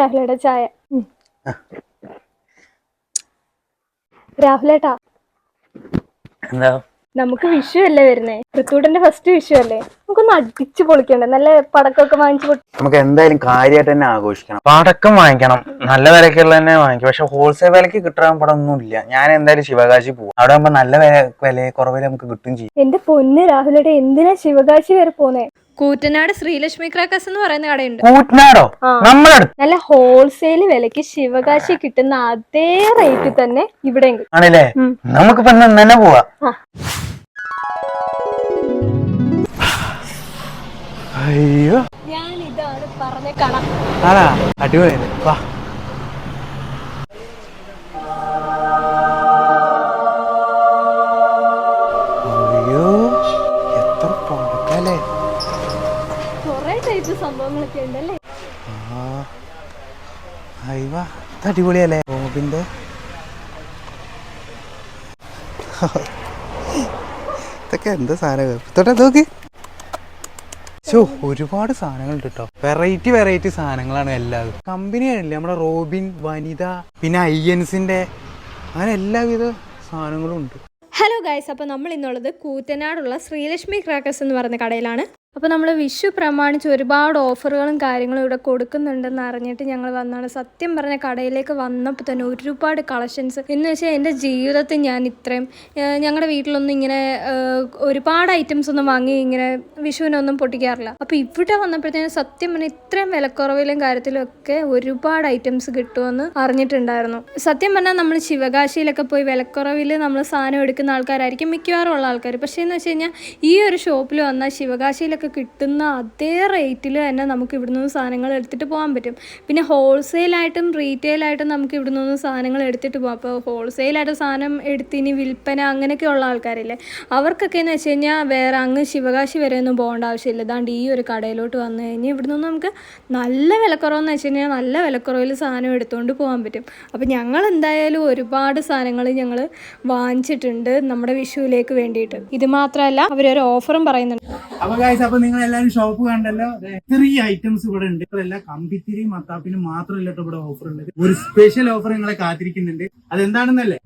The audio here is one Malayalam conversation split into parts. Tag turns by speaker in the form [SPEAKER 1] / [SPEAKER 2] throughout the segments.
[SPEAKER 1] രാഹുലേട്ടാ ചായ. രാഹുലേട്ടാ
[SPEAKER 2] എന്താ?
[SPEAKER 1] നമുക്ക് വിഷു അല്ലേ വരുന്നേ? ഋത്തൂട്ടന്റെ ഫസ്റ്റ് വിഷു അല്ലേ? നമുക്കൊന്ന് അടിച്ചു പൊളിക്കണ്ടേ? നല്ല പടക്കമൊക്കെ വാങ്ങിച്ചു
[SPEAKER 2] നമുക്ക് എന്തായാലും കാര്യമായിട്ട് തന്നെ ആഘോഷിക്കണം. പടക്കം വാങ്ങിക്കണം. നല്ല വിലക്കുള്ള തന്നെ വാങ്ങിക്കും. പക്ഷെ ഹോൾസെയിൽ വിലക്ക് കിട്ടാൻ പടം ഒന്നും ഇല്ല. ഞാൻ എന്തായാലും ശിവകാശി പോകും അവിടെ ആകുമ്പോ നല്ല വില വില കുറവിൽ നമുക്ക് കിട്ടും ചെയ്യും.
[SPEAKER 1] എന്റെ പൊന്ന് രാഹുലേട്ട എന്തിനാ ശിവകാശി വരെ പോന്നേ?
[SPEAKER 3] കൂറ്റനാട് ശ്രീലക്ഷ്മി ക്രാക്കസ് എന്ന് പറയുന്ന കടയുണ്ട്.
[SPEAKER 2] കൂറ്റനാടോ?
[SPEAKER 1] ആ.
[SPEAKER 2] നമ്മളടുത്ത്.
[SPEAKER 1] നല്ല ഹോൾസെയിൽ വിലക്ക് ശിവകാശി കിട്ടുന്ന അതേ റേറ്റ് തന്നെ ഇവിടെ
[SPEAKER 2] ആണല്ലേ?
[SPEAKER 1] നമുക്ക്
[SPEAKER 2] നമുക്കിപ്പോ തന്നെ പോവാ. അയ്യോ.
[SPEAKER 1] ഞാൻ ഇതാണ് പറഞ്ഞ കട.
[SPEAKER 2] ആടാ അടിപൊളി വാ. അയ്യോ എത്ര പടക്കല്ലേ
[SPEAKER 1] സംഭവങ്ങളൊക്കെ ഉണ്ടല്ലേ?
[SPEAKER 2] അടിപൊളിയല്ലേ? ബോബിന്റെ ഇതൊക്കെ എന്താ സാധനം തൊട്ടാ നോക്ക്. ഷോ ഒരുപാട് സാധനങ്ങളുണ്ട് കേട്ടോ വെറൈറ്റി വെറൈറ്റി സാധനങ്ങളാണ് എല്ലാവരും കമ്പനിയാണല്ലേ നമ്മുടെ റോബിൻ വനിത പിന്നെ ഐയൻസിന്റെ അങ്ങനെ എല്ലാവിധ സാധനങ്ങളും ഉണ്ട്.
[SPEAKER 3] ഹലോ ഗൈസ് അപ്പോൾ നമ്മൾ ഇന്നുള്ളത് കൂറ്റനാടുള്ള ശ്രീലക്ഷ്മി ക്രാക്കേഴ്സ് എന്ന് പറയുന്ന കടയിലാണ്. അപ്പോൾ നമ്മൾ വിഷു പ്രമാണിച്ച് ഒരുപാട് ഓഫറുകളും കാര്യങ്ങളും ഇവിടെ കൊടുക്കുന്നുണ്ടെന്ന് അറിഞ്ഞിട്ട് ഞങ്ങൾ വന്നാണ്. സത്യം പറഞ്ഞ കടയിലേക്ക് വന്നപ്പോൾ തന്നെ ഒരുപാട് കളക്ഷൻസ് എന്ന് വെച്ചാൽ എന്റെ ജീവിതത്തിൽ ഞാൻ ഇത്രയും ഞങ്ങളുടെ വീട്ടിലൊന്നും ഇങ്ങനെ ഒരുപാട് ഐറ്റംസ് ഒന്നും വാങ്ങി ഇങ്ങനെ വിഷുവിനൊന്നും പൊട്ടിക്കാറില്ല. അപ്പോൾ ഇവിടെ വന്നപ്പോഴത്തേനും സത്യം പറഞ്ഞാൽ ഇത്രയും വിലക്കുറവിലും കാര്യത്തിലൊക്കെ ഒരുപാട് ഐറ്റംസ് കിട്ടുമെന്ന് അറിഞ്ഞിട്ടുണ്ടായിരുന്നു. സത്യം പറഞ്ഞാൽ നമ്മൾ ശിവകാശിയിലൊക്കെ പോയി വിലക്കുറവിൽ നമ്മൾ സാധനം എടുക്കുന്ന ആൾക്കാരായിരിക്കും മിക്കവാറും ഉള്ള ആൾക്കാർ പക്ഷേ എന്ന് വെച്ച് കഴിഞ്ഞാൽ ഈ ഒരു ഷോപ്പിൽ വന്നാൽ ശിവകാശിയിലൊക്കെ കിട്ടുന്ന അതേ റേറ്റിൽ തന്നെ നമുക്ക് ഇവിടെ നിന്ന് സാധനങ്ങൾ എടുത്തിട്ട് പോകാൻ പറ്റും. പിന്നെ ഹോൾസെയിലായിട്ടും റീറ്റെയിലായിട്ടും നമുക്ക് ഇവിടെ നിന്ന് സാധനങ്ങൾ എടുത്തിട്ട് പോകാം. അപ്പോൾ ഹോൾസെയിലായിട്ട് സാധനം എടുത്തിനി വിൽപ്പന അങ്ങനെയൊക്കെയുള്ള ആൾക്കാരില്ലേ അവർക്കൊക്കെ എന്ന് വെച്ച് കഴിഞ്ഞാൽ വേറെ അങ്ങ് ശിവകാശി വരെ ഒന്നും പോകേണ്ട ആവശ്യമില്ല. ഇതാണ്ട് ഈ ഒരു കടയിലോട്ട് വന്നു കഴിഞ്ഞാൽ ഇവിടെ നിന്ന് നമുക്ക് നല്ല വിലക്കുറവെന്ന് വെച്ച് കഴിഞ്ഞാൽ നല്ല വിലക്കുറവിൽ സാധനം എടുത്തുകൊണ്ട് പോകാൻ പറ്റും. അപ്പോൾ ഞങ്ങൾ എന്തായാലും ഒരുപാട് സാധനങ്ങൾ ഞങ്ങൾ വാങ്ങിച്ചിട്ടുണ്ട് നമ്മുടെ വിഷുവിലേക്ക് വേണ്ടിയിട്ട്. ഇത് മാത്രമല്ല അവരൊരു ഓഫറും പറയുന്നുണ്ട്.
[SPEAKER 4] അപ്പൊ നിങ്ങൾ എല്ലാവരും ഷോപ്പ് കണ്ടല്ലോ ത്രീ ഐറ്റംസ് ഇവിടെ ഉണ്ട്. ഇവിടെ കമ്പിത്തിരി മത്താപ്പിന് മാത്രം കേട്ടോ ഇവിടെ ഓഫർ ഉണ്ട് ഒരു സ്പെഷ്യൽ ഓഫർ നിങ്ങളെ കാത്തിരിക്കുന്നുണ്ട്. അതെന്താണെന്നല്ലേ?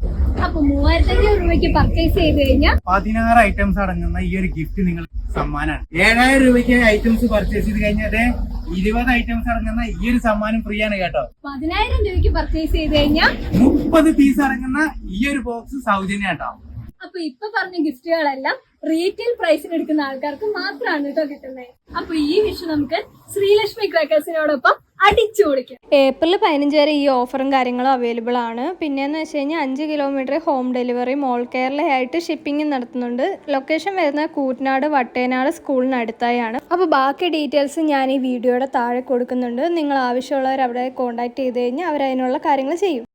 [SPEAKER 1] അപ്പൊ മൂവായിരത്തഞ്ഞൂറ് രൂപയ്ക്ക് പർച്ചേസ് ചെയ്ത് കഴിഞ്ഞാൽ
[SPEAKER 4] പതിനാറ് ഐറ്റംസ് അടങ്ങുന്ന ഈ ഒരു ഗിഫ്റ്റ് നിങ്ങൾ സമ്മാനമാണ് ഏഴായിരം രൂപയ്ക്ക് ഐറ്റംസ് പർച്ചേസ് ചെയ്ത് കഴിഞ്ഞാൽ ഇരുപത് ഐറ്റംസ് അടങ്ങുന്ന ഈ ഒരു സമ്മാനം ഫ്രീ ആണ് കേട്ടോ.
[SPEAKER 1] പതിനായിരം രൂപയ്ക്ക് പർച്ചേസ് ചെയ്ത് കഴിഞ്ഞാൽ
[SPEAKER 4] മുപ്പത് പീസ് അടങ്ങുന്ന ഈ ഒരു ബോക്സ് സൗജന്യ കേട്ടോ.
[SPEAKER 1] അപ്പൊ ഇപ്പൊ പറഞ്ഞ ഗിഫ്റ്റുകളെല്ലാം റീറ്റെയിൽ പ്രൈസിന് എടുക്കുന്ന ആൾക്കാർക്ക് മാത്രമാണ് കേട്ടോ കിട്ടുന്നത് അപ്പൊ ഈ വിഷു നമുക്ക് ശ്രീലക്ഷ്മി ക്രാക്കേഴ്സിനോടൊപ്പം അടിച്ചു പൊളിക്കാം.
[SPEAKER 3] ഏപ്രിൽ പതിനഞ്ച് വരെ ഈ ഓഫറും കാര്യങ്ങളും അവൈലബിൾ ആണ്. പിന്നെയെന്ന് വെച്ച് കഴിഞ്ഞാൽ അഞ്ച് കിലോമീറ്റർ ഹോം ഡെലിവറി മോൾ കേരളയായിട്ട് ഷിപ്പിംഗ് നടത്തുന്നുണ്ട്. ലൊക്കേഷൻ വരുന്നത് കൂറ്റനാട് വട്ടേനാട് സ്കൂളിനടുത്തായാണ് അപ്പോൾ ബാക്കി ഡീറ്റെയിൽസ് ഞാൻ ഈ വീഡിയോയുടെ താഴെ കൊടുക്കുന്നുണ്ട്. നിങ്ങൾ ആവശ്യമുള്ളവർ അവിടെ കോൺടാക്ട് ചെയ്ത് കഴിഞ്ഞാൽ അവർ അതിനുള്ള കാര്യങ്ങൾ ചെയ്യും.